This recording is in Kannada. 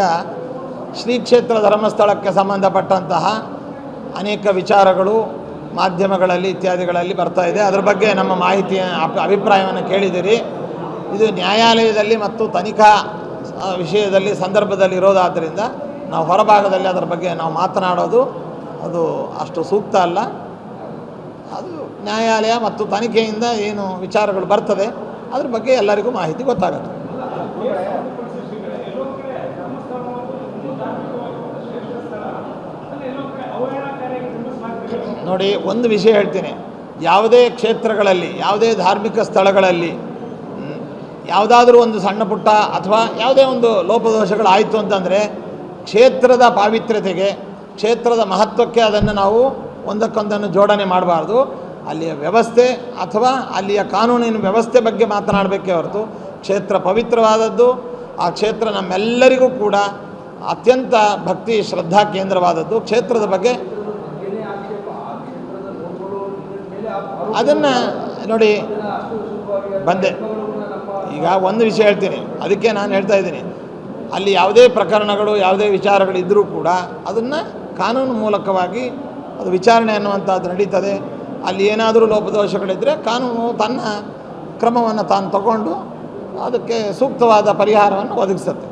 ಈಗ ಶ್ರೀ ಕ್ಷೇತ್ರ ಧರ್ಮಸ್ಥಳಕ್ಕೆ ಸಂಬಂಧಪಟ್ಟಂತಹ ಅನೇಕ ವಿಚಾರಗಳು ಮಾಧ್ಯಮಗಳಲ್ಲಿ ಇತ್ಯಾದಿಗಳಲ್ಲಿ ಬರ್ತಾ ಇದೆ. ಅದರ ಬಗ್ಗೆ ನಮ್ಮ ಮಾಹಿತಿಯ ಅಭಿಪ್ರಾಯವನ್ನು ಕೇಳಿದಿರಿ. ಇದು ನ್ಯಾಯಾಲಯದಲ್ಲಿ ಮತ್ತು ತನಿಖಾ ವಿಷಯದಲ್ಲಿ, ಸಂದರ್ಭದಲ್ಲಿ ಇರೋದಾದ್ದರಿಂದ ನಾವು ಹೊರಭಾಗದಲ್ಲಿ ಅದರ ಬಗ್ಗೆ ನಾವು ಮಾತನಾಡೋದು ಅದು ಅಷ್ಟು ಸೂಕ್ತ ಅಲ್ಲ. ಅದು ನ್ಯಾಯಾಲಯ ಮತ್ತು ತನಿಖೆಯಿಂದ ಏನು ವಿಚಾರಗಳು ಬರ್ತದೆ, ಅದ್ರ ಬಗ್ಗೆ ಎಲ್ಲರಿಗೂ ಮಾಹಿತಿ ಗೊತ್ತಾಗುತ್ತೆ. ನೋಡಿ, ಒಂದು ವಿಷಯ ಹೇಳ್ತೀನಿ. ಯಾವುದೇ ಕ್ಷೇತ್ರಗಳಲ್ಲಿ, ಯಾವುದೇ ಧಾರ್ಮಿಕ ಸ್ಥಳಗಳಲ್ಲಿ ಯಾವುದಾದ್ರೂ ಒಂದು ಸಣ್ಣ ಪುಟ್ಟ ಅಥವಾ ಯಾವುದೇ ಒಂದು ಲೋಪದೋಷಗಳಾಯಿತು ಅಂತಂದರೆ, ಕ್ಷೇತ್ರದ ಪಾವಿತ್ರ್ಯತೆಗೆ, ಕ್ಷೇತ್ರದ ಮಹತ್ವಕ್ಕೆ ಅದನ್ನು ನಾವು ಒಂದಕ್ಕೊಂದನ್ನು ಜೋಡಣೆ ಮಾಡಬಾರ್ದು. ಅಲ್ಲಿಯ ವ್ಯವಸ್ಥೆ ಅಥವಾ ಅಲ್ಲಿಯ ಕಾನೂನಿನ ವ್ಯವಸ್ಥೆ ಬಗ್ಗೆ ಮಾತನಾಡಬೇಕೇ ಹೊರತು, ಕ್ಷೇತ್ರ ಪವಿತ್ರವಾದದ್ದು, ಆ ಕ್ಷೇತ್ರ ನಮ್ಮೆಲ್ಲರಿಗೂ ಕೂಡ ಅತ್ಯಂತ ಭಕ್ತಿ ಶ್ರದ್ಧಾ ಕೇಂದ್ರವಾದದ್ದು ಕ್ಷೇತ್ರದ ಬಗ್ಗೆ. ಅದನ್ನು ನೋಡಿ ಬಂದೆ. ಈಗ ಒಂದು ವಿಷಯ ಹೇಳ್ತೀನಿ. ಅದಕ್ಕೆ ನಾನು ಹೇಳ್ತಾ ಇದ್ದೀನಿ. ಅಲ್ಲಿ ಯಾವುದೇ ಪ್ರಕರಣಗಳು, ಯಾವುದೇ ವಿಚಾರಗಳು ಇದ್ದರೂ ಕೂಡ ಅದನ್ನು ಕಾನೂನು ಮೂಲಕವಾಗಿ ಅದು ವಿಚಾರಣೆ ಅನ್ನುವಂಥದ್ದು ನಡೀತದೆ. ಅಲ್ಲಿ ಏನಾದರೂ ಲೋಪದೋಷಗಳಿದ್ದರೆ ಕಾನೂನು ತನ್ನ ಕ್ರಮವನ್ನು ತಾನು ತಗೊಂಡು ಅದಕ್ಕೆ ಸೂಕ್ತವಾದ ಪರಿಹಾರವನ್ನು ಒದಗಿಸುತ್ತೆ.